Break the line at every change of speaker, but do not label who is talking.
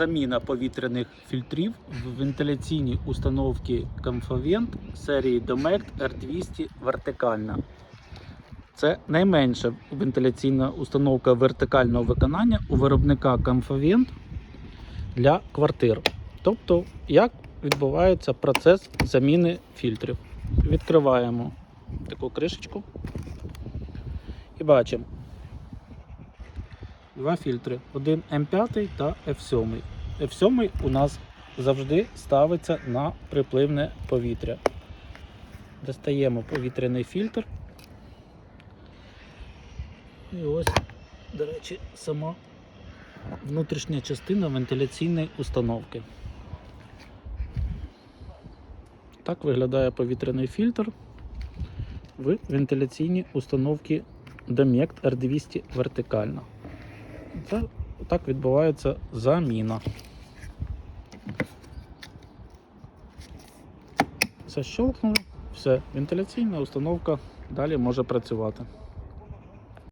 заміна повітряних фільтрів в вентиляційній установці Comfovent серії Domect R200 вертикальна. Це найменша вентиляційна установка вертикального виконання у виробника Comfovent для квартир. Тобто, як відбувається процес заміни фільтрів. Відкриваємо таку кришечку і бачимо два фільтри: один М5 та F7. F7 у нас завжди ставиться на припливне повітря. Достаємо повітряний фільтр. І ось, до речі, сама внутрішня частина вентиляційної установки. Так виглядає повітряний фільтр в вентиляційній установці Domect R200 вертикальна. Це так відбувається заміна. Все щелкнуло, все, вентиляційна установка далі може працювати.